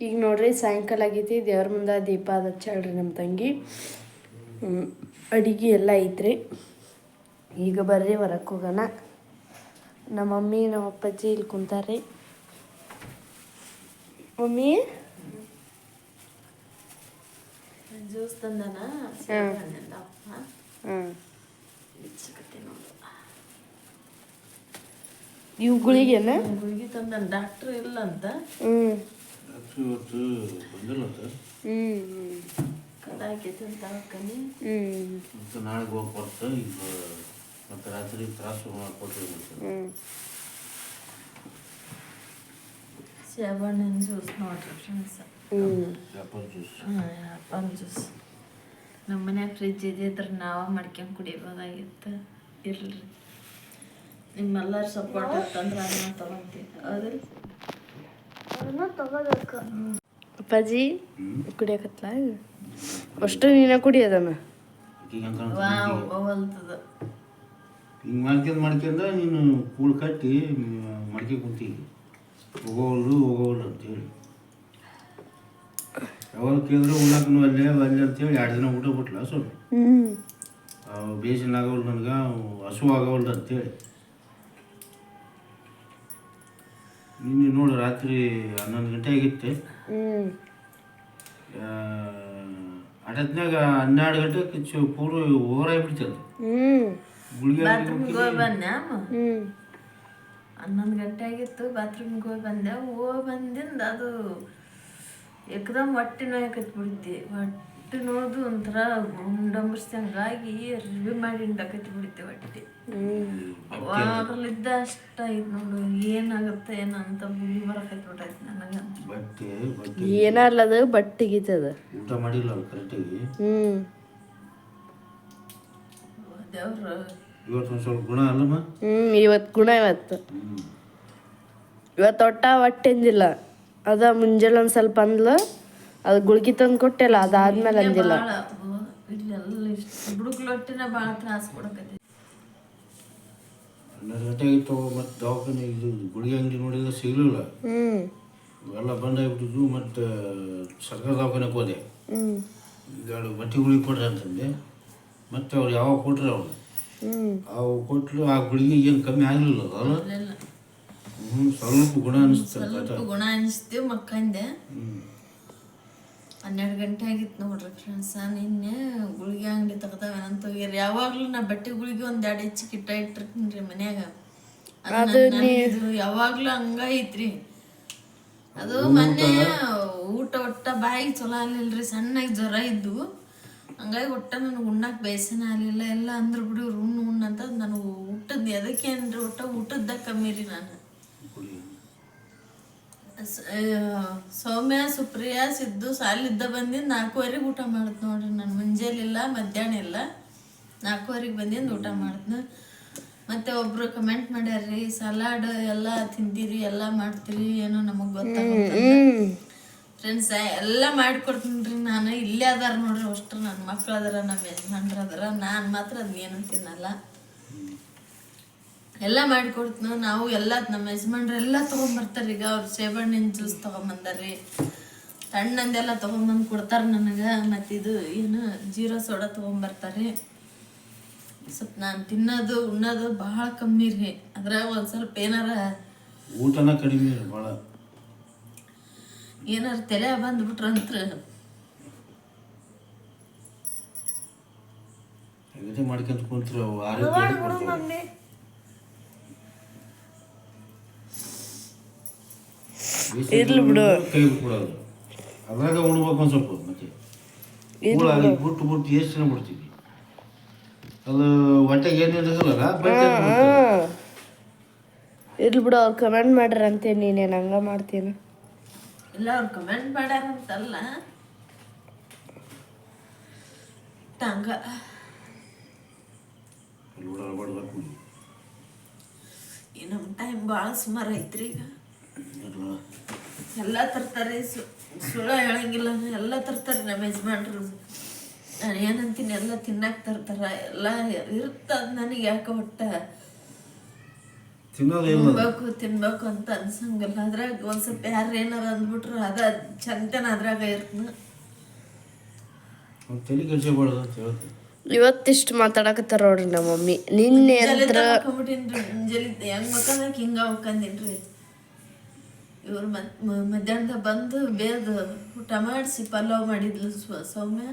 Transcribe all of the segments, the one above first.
ಈಗ ನೋಡ್ರಿ ಸಾಯಂಕಾಲ ಆಗೈತಿ ದೇವ್ರ ಮುಂದೆ ದೀಪ ಅದ ಹಚ್ಚಾಳ್ರಿ ನಮ್ಮ ತಂಗಿ. ಅಡಿಗೆ ಎಲ್ಲ ಐತ್ರಿ. ಈಗ ಬರ್ರಿ ಹೊರಕ್ಕೆ ಹೋಗೋಣ. ನಮ್ಮ ಮಮ್ಮಿ ನಮ್ಮ ಅಪ್ಪಾಜಿ ಇಲ್ಲಿ ಕುಂತಾರ್ರಿ. ಮಮ್ಮಿ? ಜ್ಯೂಸ್ ತಂದನ? ಹಾಂ. ಇವುಗಳಿಗೇನ? ಗುಳಿಗೆ ತಂದನ ಡಾಕ್ಟರ್ ಇಲ್ಲ ಅಂತ ಹ್ಞೂ ಡಾಕ್ಟ್ರು ಇವತ್ತು ಬಂದಿಲ್ಲ ಅಂತ ಹ್ಞೂ ಮತ್ತು ನಾಳೆಗೆ ಹೋಗಿ ಬರ್ತಾ ಈಗ ಮತ್ತು ರಾತ್ರಿ ತ್ರಾಸು ಹ್ಞೂ ಸೇಬಣ್ಣನ ಜ್ಯೂಸ್ ನೋಡ್ರಿ ಫ್ರೆಂಡ್ಸ್. ಹ್ಞೂ ಆ್ಯಪಲ್ ಜ್ಯೂಸ್ ಆ್ಯಪಲ್ ಜ್ಯೂಸ್ ನಮ್ಮ ಮನ್ಯಾಗ ಫ್ರಿಜ್ ಇದ್ದಿದ್ರೆ ನಾವ ಮಾಡ್ಕೊಂಡು ಕುಡಿಬೋದಾಗಿತ್ತು. ಇರ್ಲಿ. ನಿಮ್ಮೆಲ್ಲರ ಸಪೋರ್ಟ್ ಆಗ್ತಂದ್ರೆ ಅದನ್ನ ತಗೊಂತೀವಿ ಹೌದಿಲ್ಲ ಅಪ್ಪಾಜಿ ಕುಡಿಯಕತ್ಲ? ಅಷ್ಟು ನೀನ ಕುಡಿಯೋದಮ್ಮ ಅದನ್ನ. ಹಿಂಗೆ ಮಾಡ್ಕೊಂಡು ಮಾಡ್ಕೊಂಡ್ರೆ ನೀನು ಕೂಳು ಕಟ್ಟಿ ಮಡ್ಕೆ ಕುಂತಿ. ಹೋಗೋವಲ್ದು ಹೋಗೋವಲ್ದು ಅಂತೇಳಿ. ಯಾವಾಗ ಕೇಳಿದ್ರೆ ಉಣ್ಣಕ್ಕೂ ಅಲ್ಲೇ ಅಲ್ಲೇ ಅಂತೇಳಿ ಎರಡು ದಿನ ಊಟ ಬಿಟ್ಲ ಸ್ವಲ್ಪ? ಹ್ಞೂ ಬೇಸಿನ ಆಗೋಲ್ಲ ನನಗೆ ಹಸು ಆಗೋವಲ್ದು ಅಂತೇಳಿ. ನಿನ್ನೆ ನೋಡು ರಾತ್ರಿ ಹನ್ನೊಂದು ಗಂಟೆ ಆಗಿತ್ತೆ ಅಡತ್ನಾಗ ಹನ್ನೆರಡು ಗಂಟೆ ಪೂರ್ವ ಪೂರ ಓವರ್ ಹ್ಞೂ ಗುಳಿಗೆ ಹನ್ನೊಂದು ಗಂಟೆ ಆಗಿತ್ತು ಬಾತ್ರೂಮ್ಗೆ ಹೋಗಿ ಬಂದೆ. ಹೋಗಿ ಬಂದಿಂದ ಅದು ಎಕ್ದಮ್ ಹೊಟ್ಟೆ ನೋಯಕತ್ ಬಿಡ್ತಿ ಹೊಟ್ಟೆ ನೋದು ಒಂಥರ ಗುಂಡಂಬರ್ಸಂಗಾಗಿ ರಿವಿ ಮಾಡಿ ಹಿಂಡಕತ್ ಬಿಡುತ್ತೆ ಹೊಟ್ಟೆ ವಾರಲಿದ್ದ ಅಷ್ಟ ಐತ್ ನೋಡು ಏನಾಗುತ್ತೆ ಏನಂತ ಬುಗಿ ಬರಕೈತಿ ಬಿಟ್ಟೈತಿ ನನಗೆ. ಬಟ್ಟೆ ಬಟ್ಟೆ. ಏನಲ್ಲದು ಬಟ್ಟೆ ತೆಗಿತದ ಊಟ ಮಾಡಿಲ್ಲ ಅವ್ರು ಕರೆಕ್ಟಾಗಿ? ಹ್ಞೂ ದೇವ್ರ. ಇವತ್ತು ಒಂದು ಸ್ವಲ್ಪ ಗುಣ ಅಲ್ಲಮ್ಮ? ಹ್ಞೂ ಇವತ್ತು ಗುಣ ಇವತ್ತು. ಇವತ್ತು ಒಟ್ಟ ಹೊಟ್ಟೆಂದಿಲ್ಲ ಅದ ಮುಂಜಾನೆ ಒಂದು ಸ್ವಲ್ಪ ಅಂದ್ಲು ಅದು ಗುಳ್ಗಿ ತಂದು ಕೊಟ್ಟೆಲ್ಲ ಅದಾದ್ಮೇಲೆ ಅಂದಿಲ್ಲ. ಆಗಿತ್ತು ಮತ್ತು ದವಾಖಾನೆ ಇದು ಗುಳಿಗೆ ಅಂಗಡಿ ನೋಡಿದ್ರೆ ಸಿಗಲಿಲ್ಲ. ಹ್ಮ್. ಇವೆಲ್ಲ ಬಂದಾಗ್ಬಿಟ್ಟಿದ್ವು ಮತ್ತು ಸರ್ಕಾರ ದವಾಖಾನೆಗೆ ಹೋದೆ. ಎರಡು ಬಟ್ಟೆ ಗುಳಿಗೆ ಕೊಡ್ರಿ ಅಂತಂದೆ. ಮತ್ತೆ ಅವ್ರು ಯಾವಾಗ ಕೊಟ್ರು ಅವ್ರು ಅವು ಕೊಟ್ಟರು ಆ ಗುಳಿಗೆ ಏನು ಕಮ್ಮಿ ಆಗಲಿಲ್ಲ ಅಲ್ಲ ಹ್ಞೂ ಸ್ವಲ್ಪ ಗುಣ ಅನಿಸ್ತು ಗುಣ ಅನಿಸ್ತೀವಿ ಮಕ್ಕಂದೆ. ಹನ್ನೆರಡು ಗಂಟೆ ಆಗಿತ್ತು ನೋಡ್ರಿ ಫ್ರೆಂಡ್ಸ ನಿನ್ನೆ ಗುಳಿಗೆ ಅಂಗಡಿ ತೆಗ್ದಾವೇನಂತ ಹೋಗ್ಯಾರ ಯಾವಾಗ್ಲೂ ನಾ ಬಟ್ಟೆ ಗುಳಿಗೆ ಒಂದ್ ಎರಡು ಹೆಚ್ಚು ಕಿಟ್ಟ ಇಟ್ಟಿರ್ತೀನಿ ರೀ ಮನ್ಯಾಗ ಇದು ನನ್- ಯಾವಾಗ್ಲೂ ಹಂಗ ಐತ್ರಿ ಅದು ಮೊನ್ನೆ ಊಟ ಒಟ್ಟ ಬಾಯಿಗೆ ಚಲೋ ಆಗ್ಲಿಲ್ರಿ ಸಣ್ಣಗೆ ಜ್ವರ ಇದ್ದು. ಹಂಗಾಗಿ ಒಟ್ಟ ನನಗೆ ಉಣ್ಣಕ್ ಬೇಸನ ಆಗ್ಲಿಲ್ಲ. ಎಲ್ಲ ಅಂದ್ರ ಬಿಡು ಉಣ್ಣು ಉಣ್ಣಂತ ಅಂತ ನನಗೆ ಊಟದ ಎದಕ್ಕೆ ಅಂದ್ರೆ ಒಟ್ಟ ಊಟದ್ದಾಗ ಕಮ್ಮಿ ರೀ ನಾನು. ಸೌಮ್ಯ ಸುಪ್ರಿಯಾ ಸಿದ್ದು ಸಾಲಿದ್ದ ಬಂದಿದ್ದು ನಾಲ್ಕುವರೆಗೆ ಊಟ ಮಾಡತ್ ನೋಡ್ರಿ. ನಾನು ಮುಂಜಾನೆ ಇಲ್ಲ ಮಧ್ಯಾಹ್ನ ಇಲ್ಲ. ನಾಲ್ಕುವರೆಗೆ ಬಂದಿದ್ದು ಊಟ ಮಾಡತ್ನ ಮತ್ತೆ ಒಬ್ರು ಕಮೆಂಟ್ ಮಾಡ್ಯಾರ್ರಿ ಸಲಾಡ್ ಎಲ್ಲ ತಿಂತೀರಿ ಎಲ್ಲ ಮಾಡ್ತೀರಿ ಏನೋ ನಮಗ್ ಗೊತ್ತಾಗುತ್ತೆ ಫ್ರೆಂಡ್ಸ್ ಎಲ್ಲ ಮಾಡ್ಕೊಡ್ತೀನಿ ರೀ ನಾನು ಇಲ್ಲೇ ಅದಾರ ನೋಡ್ರಿ ಅಷ್ಟು ನನ್ನ ಮಕ್ಳು ಅದಾರ ನಮ್ಮ ಯಜಮಾನ್ರು ಅದಾರ. ನಾನು ಮಾತ್ರ ಅದನ್ನೇನು ತಿನ್ನಲ್ಲ. ಎಲ್ಲ ಮಾಡಿಕೊಡ್ತು ನಾವು ಎಲ್ಲ ನಮ್ಮ ಯಜಮಾನ್ರು ಎಲ್ಲ ತೊಗೊಂಬರ್ತಾರೆ ಈಗ ಅವ್ರು ಸೇಬಣ್ಣಿನ ಜ್ಯೂಸ್ ತೊಗೊಂಬಂದಾರ್ರಿ ತಣ್ಣಂದೆಲ್ಲ ತೊಗೊಂಬಂದು ಕೊಡ್ತಾರೆ ನನಗೆ. ಮತ್ತು ಇದು ಏನು ಜೀರೋ ಸೋಡಾ ತೊಗೊಂಬರ್ತಾರೆ ಸ್ವಲ್ಪ ನಾನು ತಿನ್ನೋದು ಉಣ್ಣೋದು ಭಾಳ ಕಮ್ಮಿ ರೀ. ಅದ್ರಾಗ ಒಂದು ಸ್ವಲ್ಪ ಏನಾರ ಊಟನ ಕಡಿಮೆ ಭಾಳ. ಏನಾರ ತಲೆ ಬಂದ್ಬಿಟ್ರಂತ್ರ. ಮಾಡ್ಕೊಂತ ಕುಂತ್ರು ಆರೋಗ್ಯ ಇರ್ಲಿ ಬಿಡು. ಕೈ ಬಿಟ್ಬಿಡೋದು ಅದ್ರಾಗ ಉಣ್ಬೇಕು ಒಂದು ಸ್ವಲ್ಪ ಮತ್ತೆ. ಕೂಳ ಬಿಟ್ಟು ಬಿಟ್ಟು ಎಷ್ಟು ದಿನ ಬಿಡ್ತೀವಿ? ಅದು ಹೊಟ್ಟೆಗೆ ಇರ್ಲಿ ಬಿಡು ಅವ್ರು ಕಮೆಂಟ್ ಮಾಡ್ರಂತೆ ನೀನೇನು ಹಂಗ ಮಾಡ್ತೀನಿ? ಇಲ್ಲ ಅವ್ರು ಕಮೆಂಟ್ ಮಾಡ್ಯಾರಂತಲ್ಲ. ಹಂಗ. ನಮ್ಮ ಟೈಮ್ ಭಾಳ ಸುಮಾರು ಐತ್ರಿ ಈಗ ಎಲ್ಲ ತರ್ತಾರೆ ಸು ಸುಳ್ಳ ಹೇಳಂಗಿಲ್ಲ ಎಲ್ಲ ತರ್ತಾರೆ ನಮ್ಮ ಯಜಮಾನ್ರು. ನಾನು ಏನಂತೀನಿ ಎಲ್ಲ ತಿನ್ನಕ್ಕೆ ತರ್ತಾರ ಎಲ್ಲ ಇರ್ತದ ನನಗೆ ಯಾಕೆ ಒಟ್ಟ. ತಿನ್ಬೇಕು ತಿನ್ಬೇಕು ಅಂತ ಅನ್ಸಂಗಿಲ್ಲ. ಅದ್ರಾಗ ಒಂದ್ ಸ್ವಲ್ಪ ಯಾರು ಏನಾರ ಅಂದ್ಬಿಟ್ರು ಅದ ಚಂದನ ಅದ್ರಾಗ ಇರ್ತನ ಅವ್ನು ತಲೆ ಕೆಡ್ಸಬಾರ್ದು ಅಂತ ಹೇಳ್ತೀನಿ. ಇವತ್ತಿಷ್ಟು ಮಾತಾಡಕತ್ತಾರ ನೋಡ್ರಿ ನಮ್ಮ ಮಮ್ಮಿ. ನಿನ್ನೆ ಮುಂಜಾನೆ ಹೆಂಗ್ ಮಕ್ಕಂದಕ್ಕೆ ಹಿಂಗ ಮಕ್ಕಂದಿನ್ರಿ ಇವ್ರು ಮಧ್ಯಾಹ್ನದ ಬಂದು ಬೇದ ಊಟ ಮಾಡಿಸಿ ಪಲಾವ್ ಮಾಡಿದ್ಲು ಸ್ವ- ಸೌಮ್ಯ.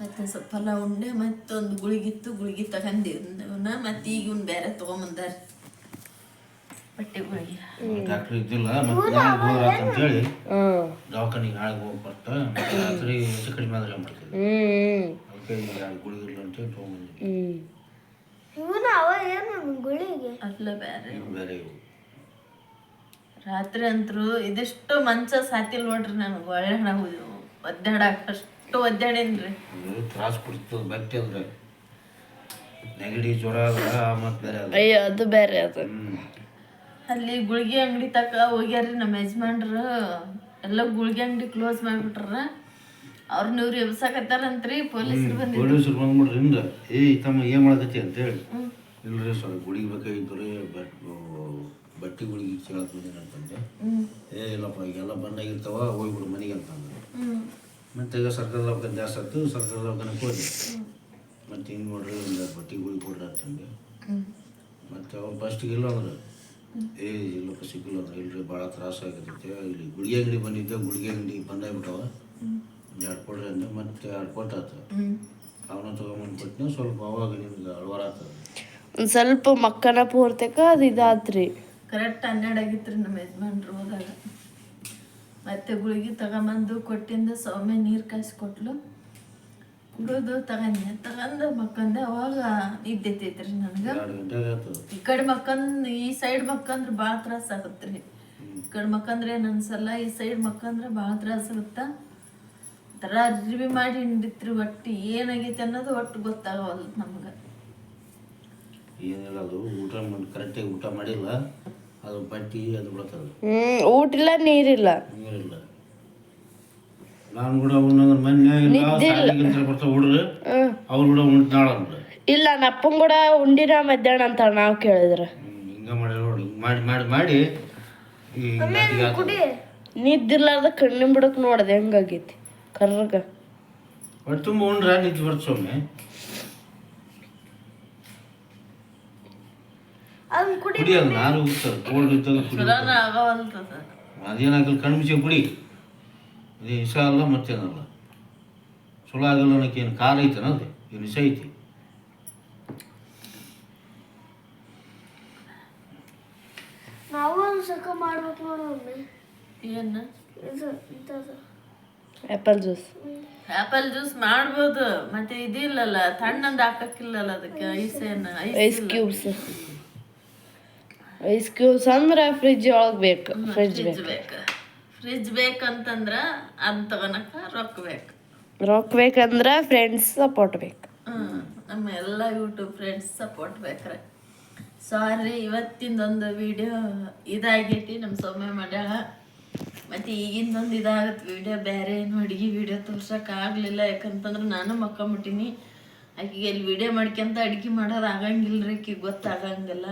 ಮತ್ತೆ ಸ್ವಲ್ಪ ಪಲಾವ್ ಉಂಡೆ ಮತ್ತೊಂದು ಗುಳಿಗಿತ್ತು ಗುಳಿಗಿ ತಗೊಂಡಿವ್ನ ಮತ್ತೆ ಈಗ ಇವ್ನು ಬೇರೆ ತೊಗೊಂಬಂದಾರ. ಬಟ್ಟೆ ಗುಳಿಗೆ. ಡಾಕ್ಟ್ರ್ ಇದ್ದಿಲ್ಲ ನಾಳೆ ಅಂತೇಳಿ ದವಾಖಾನಿಗೆ ರಾತ್ರಿ ಹೆಚ್ಚು ಕಡಿಮೆ ಆದ್ರೆ ಮಾಡ್ತೀವಿ ಹ್ಮ್ ಅದಕ್ಕೆ ಎರಡು ಗುಳಿಗಿಲ್ಲ ಅಂತೇಳಿ ತೊಗೊಂಬಂದ್ವಿ ಹ್ಮ್. ಇವನು ಅವ ಏನು ಗುಳಿಗೆ? ಅಲ್ಲ ಬೇರೆ. ಬೇರೆ ಇವು ರಾತ್ರಿ ಅಂತರೂ ಇದಿಷ್ಟು ಮಂಚ ಸಾತಿಲ್ ನೋಡ್ರಿ ನನಗೆ ಒಳ್ಳೆ ನಾವು ಒದ್ದಾಡಕ್ಕೆ ಅಷ್ಟು ಒದ್ದಾಡೇನ್ರಿ. ಇದು ತ್ರಾಸ ಕೊಡ್ತದೆ ಬಟ್ಟೆ ಅಂದ್ರೆ. ನೆಗಡಿ ಜ್ವರ ಮತ್ತೆ ಬೇರೆ ಅದ. ಅಯ್ಯೋ ಅದು ಬೇರೆ ಅದು. ಅಲ್ಲಿ ಗುಳಿಗೆ ಅಂಗಡಿ ತಕ ಹೋಗ್ಯಾರ್ರಿ ನಮ್ಮ ಯಜಮಾನ್ರು. ಎಲ್ಲ ಗುಳಿಗೆ ಅಂಗಡಿ ಕ್ಲೋಸ್ ಮಾಡಿಬಿಟ್ರ. ಅವ್ರನ್ನ ಇವ್ರು ಎಬ್ಸಾಕತ್ತಾರಂತ್ರಿ ಪೊಲೀಸರು ಬಂದಿದ್ರು. ಪೊಲೀಸರು ಬಂದ್ಬಿಡ್ರಿ ಹಿಂದ ಏ ತಮ್ಮ ಏನ್ ಮಾಡಕತ್ತಿ? ಅಂತೇಳಿ ಇಲ್ರಿ ಸ್ವಲ್ಪ ಗುಳಿಗೆ ಬೇಕಾಗಿತ್ತು ರೀ ಬಟ್ ಬಟ್ಟೆ ಗುಳಿಗೆ ಕೇಳಕ್ ಬಂದೀನಿ ಅಂತಂದೆ ಏ ಇಲ್ಲಪ್ಪ ಈಗೆಲ್ಲ ಬಂದಾಗಿರ್ತಾವ ಹೋಗ್ಬಿಡು ಮನೆಗೆ ಅಂತಂದ್ರೆ. ಮತ್ತೆ ಈಗ ಸರ್ಕಾರದ ದವಾಖಾನೆ ಜಾಸ್ತಿ ಆಯ್ತು ಸರ್ಕಾರದ ದವಾಖಾನೆಗೆ ಹೋದೆ ಮತ್ತೆ ಹಿಂಗೆ ನೋಡ್ರಿ ಒಂದು ಬಟ್ಟೆ ಗುಳಿ ಕೊಡ್ರಿ ಅಂತಂದೆ. ಮತ್ತೆ ಅವ್ರು ಫಸ್ಟಿಗೆ ಇಲ್ಲ ಅಂದ್ರೆ ಏ ಇಲ್ಲಪ್ಪ ಸಿಕ್ಕಿಲ್ಲ ಅಂದ್ರೆ ಇಲ್ರಿ ಭಾಳ ತ್ರಾಸ ಆಗಿರ್ತೈತೆ. ಇಲ್ಲಿ ಗುಳಿಗೆ ಅಂಗಡಿ ಬಂದಿದ್ದೆ ಗುಳಿಗೆ ಅಂಗಡಿ ಬಂದಾಗ್ಬಿಟ್ಟವ ಒಂದು ಎರಡು ಕೊಡ್ರಿ ಅಂದ್ರೆ ಮತ್ತೆ ಎರಡು ಕೊಟ್ಟಾತ ಅವನ ತೊಗೊಂಬಂದು ಕೊಟ್ಟಿನ ಸ್ವಲ್ಪ ಅವಾಗ ನಿಮ್ಗೆ ಅಳವಾರ ಆಗ್ತದೆ ಒಂದು ಸ್ವಲ್ಪ ಮಕ್ಕನ ಪೂರ್ತಕ ಅದು ಇದಾತ್ರಿ. ಕರೆಕ್ಟ್ ಹನ್ನೆರಡು ಆಗಿತ್ರಿ ನಮ್ಮ ಯಜಮಾನ್ರು ಹೋದಾಗ. ಮತ್ತೆ ಗುಳಿಗೆ ತಗೊಂಬಂದು ಕೊಟ್ಟಿಂದ ಸೌಮ್ಯ ನೀರು ಕಾಯಿಸಿ ಕೊಟ್ಲು. ಕುಡಿದು ತಗೊಂಡೆ ತಗೊಂಡು ಮಕ್ಕಂದೆ ಅವಾಗ ನನಗೆ. ಎರಡು ಗಂಟೆಗೆ ಆಗ್ತದೆ ಈ ಕಡೆ ಮಕ್ಕಂದ್ ಈ ಸೈಡ್ ಮಕ್ಕಂದ್ರೆ ಭಾಳ ತ್ರಾಸ ಆಗತ್ರಿ. ಈ ಕಡೆ ಮಕ್ಕಂದ್ರೆ ಏನು ಅನ್ಸಲ್ಲ ಈ ಸೈಡ್ ಮಕ್ಕಂದ್ರೆ ಭಾಳ ತ್ರಾಸ ಆಗುತ್ತ? ಥರ ಅರ್ಬಿ ಮಾಡಿ ಹಿಂಡಿತ್ರಿ ಒಟ್ಟು. ಏನಾಗೈತೆ ಅನ್ನೋದು ಒಟ್ಟು ಗೊತ್ತಾಗವಲ್ದು ನಮ್ಗೆ. ಏನಿಲ್ಲ ಅದು ಊಟ ಮಾಡಿ ಕರೆಕ್ಟಾಗಿ ಊಟ ಮಾಡಿಲ್ಲ. ಅದು ಬಟ್ಟಿ ಅದು ಹ್ಮ್ ಊಟ ಇಲ್ಲ ನೀರಿಲ್ಲ. ನೀರಿಲ್ಲ. ನಾನು ಕೂಡ ಒಂದೊಂದು ಮನೆ ಇಲ್ಲ ಸಾಲಿಗಿಂತ ಬರ್ತಾವ ಹ್ಮ್. ಅವ್ರು ಕೂಡ ಉಂಟು ಇಲ್ಲ ನನ್ನ ಅಪ್ಪನ್ ಕೂಡ ಉಂಡಿನ ಮಧ್ಯಾಹ್ನ ಅಂತ ನಾವು ಕೇಳಿದ್ರೆ. ಹಿಂಗ ಮಾಡಿ ನೋಡಿ ಮಾಡಿ ಮಾಡಿ ಮಾಡಿ ಈ ನಾಟಿಗೆ ಆಗ್ತದೆ ನಿದ್ದಿರ್ಲಾರ್ದ ಕಣ್ಣಿನ ಬಿಡಕ್ ನೋಡದೆ ಹೆಂಗಾಗೈತಿ. ಕರ್ರಗ. ಹೊಟ್ಟೆ ತುಂಬ ಉಂಡ್ರೆ ನಿಂತು ಬರ್ತ ಸೊಮ್ಮೆ ಕುಡಿ ಕೋಲ್ಡ್ ಇದ್ದಾಗ ಚಲೋನ ಆಗವಲ್ತದ ಅದೇನಾಗಲ್ಲ ಕಣ್ಣು ಕುಡಿ ಇದು ವಿಷ ಅಲ್ಲ ಮತ್ತೇನಲ್ಲ ಚಲೋ ಆಗಲ್ಲ ಅನ್ನೋಕೆ ಏನು ಖಾರ ಐತನ ಅದು. ಏನು ವಿಷ ಐತಿ? ನಾವು ಒಂದು ಸಕ ಮಾಡ್ಬೇಕು ನೋಡು ಒಮ್ಮೆ. ಏನು? ಇದು ಇಂಥದ್ದು. ಆಪಲ್ ಜ್ಯೂಸ್ ಆಪಲ್ ಜ್ಯೂಸ್ ಮಾಡ್ಬೋದು. ಮತ್ತೆ ಇದಿಲ್ಲಲ್ಲ ತಣ್ಣಂದು ಹಾಕಕ್ಕಿಲ್ಲಲ್ಲ ಅದಕ್ಕೆ ಐಸ್ ಏನು ice ice cubes ice cubes ಅಂದ್ರೆ ಫ್ರಿಜ್ ಒಳಗ್ ಬೇಕು ಫ್ರಿಜ್ ಬೇಕು. ಫ್ರಿಜ್ ಬೇಕಂತಂದ್ರ ಅದ್ ತಗೊಳಕ ರೊಕ್ಕ ಬೇಕು. ರೊಕ್ಕ ಬೇಕಂದ್ರ ಫ್ರೆಂಡ್ಸ್ ಸಪೋರ್ಟ್ ಬೇಕು. ಹ್ಮ್ ನಮ್ಮ ಎಲ್ಲ ಯೂಟ್ಯೂಬ್ ಫ್ರೆಂಡ್ಸ್ ಸಪೋರ್ಟ್ ಬೇಕ್ರೆ. ಸಾರಿ ಇವತ್ತಿಂದೊಂದು ವಿಡಿಯೋ ಇದಾಗೈತಿ ನಮ್ಮ ಸೌಮ್ಯ ಮಾಡ್ಯಾಳ. ಮತ್ತು ಈಗಿಂದೊಂದು ಇದಾಗತ್ತೆ ವಿಡಿಯೋ ಬೇರೆ ಏನು ಅಡುಗೆ ವಿಡಿಯೋ ತೋರ್ಸೋಕ್ಕಾಗಲಿಲ್ಲ ಯಾಕಂತಂದ್ರೆ ನಾನು ಮಕ್ಕೊಂಬಿಟ್ಟಿನಿ. ಆಕೆಗೆ ಇಲ್ಲಿ ವಿಡಿಯೋ ಮಾಡ್ಕೊಂತ ಅಡುಗೆ ಮಾಡೋದು ಆಗಂಗಿಲ್ಲ ರೀ ಆಕಿಗೆ ಗೊತ್ತಾಗಂಗಿಲ್ಲ.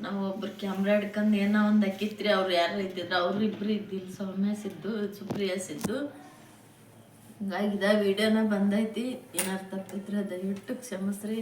ನಾವು ಒಬ್ರು ಕ್ಯಾಮ್ರಾ ಹಿಡ್ಕೊಂಡು ಏನೋ ಒಂದು ಅಕ್ಕಿತ್ರಿ ಅವ್ರು ಯಾರು ಇದ್ದಿದ್ರು, ಅವ್ರು ಇಬ್ರು ಇದ್ದಿಲ್ಲ. ಸೌಮ್ಯ ಸಿದ್ದು, ಸುಪ್ರಿಯ ಸಿದ್ದು. ಹಿಂಗಾಗಿ ಇದ ವಿಡಿಯೋನ ಬಂದೈತಿ. ಏನಾರು ತಪ್ಪಿದ್ರೆ ದಯವಿಟ್ಟು ಕ್ಷಮಿಸ್ರಿ.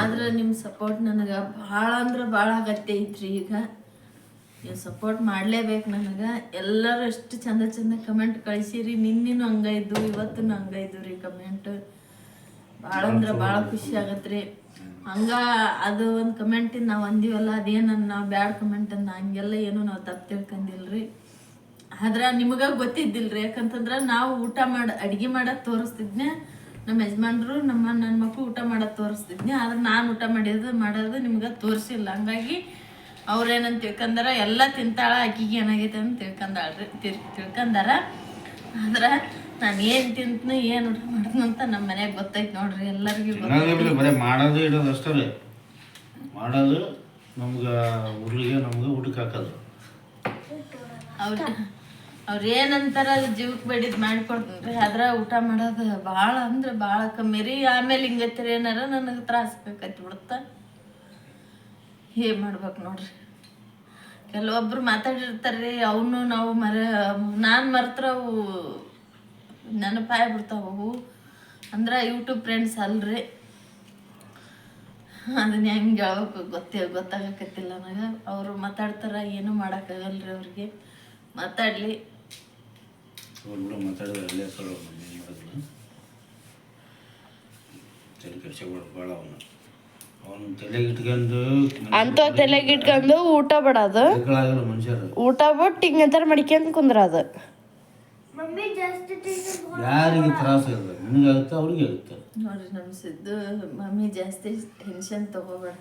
ಆದ್ರೆ ನಿಮ್ಮ ಸಪೋರ್ಟ್ ನನಗೆ ಭಾಳ ಅಂದ್ರೆ ಭಾಳ ಅಗತ್ಯ ಐತ್ರಿ ಈಗ. ನೀವು ಸಪೋರ್ಟ್ ಮಾಡಲೇಬೇಕು ನನಗೆ. ಎಲ್ಲರೂ ಎಷ್ಟು ಚಂದ ಚಂದ ಕಮೆಂಟ್ ಕಳಿಸಿರಿ. ನಿನ್ನಿನೂ ಹಂಗೈದು ಇವತ್ತು ಹಂಗೈದು ರೀ ಕಮೆಂಟ್ ಭಾಳ ಅಂದ್ರೆ ಭಾಳ ಖುಷಿ ಆಗತ್ರಿ. ಹಂಗ ಅದು ಒಂದು ಕಮೆಂಟಿಂದ ನಾವು ಅಂದಿವಲ್ಲ ಅದೇನ ನಾವು ಬ್ಯಾಡ್ ಕಮೆಂಟ್ ಅಂದ ಹಂಗೆಲ್ಲ ಏನು ನಾವು ತಪ್ಪು ತಿಳ್ಕೊಂಡಿಲ್ರಿ ಆದ್ರೆ ನಿಮಗೆ ಗೊತ್ತಿದ್ದಿಲ್ರಿ ಯಾಕಂತಂದ್ರೆ ನಾವು ಊಟ ಮಾಡಿ ಅಡಿಗೆ ಮಾಡಕ್ ತೋರಿಸ್ತಿದ್ನೆ ನಮ್ಮ ಯಜಮಾನ್ರು ನಮ್ಮ ನನ್ನ ಮಕ್ಕಳು ಊಟ ಮಾಡೋದು ತೋರಿಸ್ತಿದ್ನೆ ಆದ್ರೆ ನಾನು ಊಟ ಮಾಡಿದ್ದು ಮಾಡೋದು ನಿಮ್ಗೆ ತೋರಿಸಿಲ್ಲ. ಹಂಗಾಗಿ ಅವ್ರೇನಂತ ತಿಳ್ಕಂದಾರ ಎಲ್ಲ ತಿಂತಾಳ ಆಕಿಗೆ ಏನಾಗೈತೆ ಅಂತ ತಿಳ್ಕಂದಾಳ್ರಿ ತಿರ್ ತಿಳ್ಕಂದಾರ. ಆದ್ರೆ ನಾನು ಏನು ತಿಂತನು ಏನು ಊಟ ಮಾಡ್ತೀನಿ ಅಂತ ನಮ್ಮ ಮನೆಗೆ ಗೊತ್ತೈತೆ ನೋಡ್ರಿ ಎಲ್ಲರಿಗೂ ಚೆನ್ನಾಗಿರ್ಲಿ ಬರೀ ಮಾಡೋದು ಇಡೋದು ಅಷ್ಟೇ ರೀ. ಮಾಡೋದು ನಮ್ಗೆ ಹುಡುಗಿಗೆ ನಮ್ಗೆ ಊಟಕ್ಕೆ ಹಾಕೋದು. ಅವ್ರ ಅವ್ರು ಏನಂತಾರ ಅಲ್ಲಿ ಜೀವಕ್ಕೆ ಬೇಡಿದ್ ಮಾಡ್ಕೊಡ್ತೀನಿ ಅದ್ರ ಊಟ ಮಾಡೋದು ಭಾಳ ಅಂದ್ರೆ ಭಾಳ ಕಮ್ಮಿ ರೀ. ಆಮೇಲೆ ಹಿಂಗೈತಿರಿ ಏನಾರ ನನಗೆ ತ್ರಾಸ ಆಕೈತಿ ಬಿಡುತ್ತ ಏನು ಮಾಡ್ಬೇಕು ನೋಡ್ರಿ. ಕೆಲವೊಬ್ರು ಮಾತಾಡಿರ್ತಾರ್ರಿ ಅವನು ನಾವು ಮರ ನಾನು ಮರ್ತ್ರ ಅವು ನೆನಪಾಗ್ಬಿಡ್ತಾವ ಅವು. ಅಂದ್ರೆ ಯೂಟ್ಯೂಬ್ ಫ್ರೆಂಡ್ಸ್ ಅಲ್ರಿ. ಅದನ್ನ ಹೆಂಗೆ ಹೇಳ್ಬೇಕು ಗೊತ್ತೇ ಗೊತ್ತಾಗಕತ್ತಿಲ್ಲ ನನಗೆ. ಅವರು ಮಾತಾಡ್ತಾರ ಏನು ಮಾಡೋಕ್ಕಾಗಲ್ರಿ ಅವ್ರಿಗೆ. ಮಾತಾಡಲಿ. ಅಂತ ತಲೆಗಿಟ್ಕೊಂಡು ಊಟ ಬಿಡೋದು ಊಟ ಬಿಟ್ಟು ಹಿಂಗಂತಾರ ಮಡಿಕೊಂಡ್ ಕುಂದ್ರದು. ಯಾರಿಗೆ ತ್ರಾಸ ಇಲ್ಲ ನಿನಗಾಗುತ್ತೆ ಅವ್ರಿಗೆ ಆಗುತ್ತೆ? ನೋಡ್ರಿ ನಮ್ಮ ಸಿದ್ದು ಮಮ್ಮಿ ಜಾಸ್ತಿ ಟೆನ್ಷನ್ ತಗೋಬೇಡ.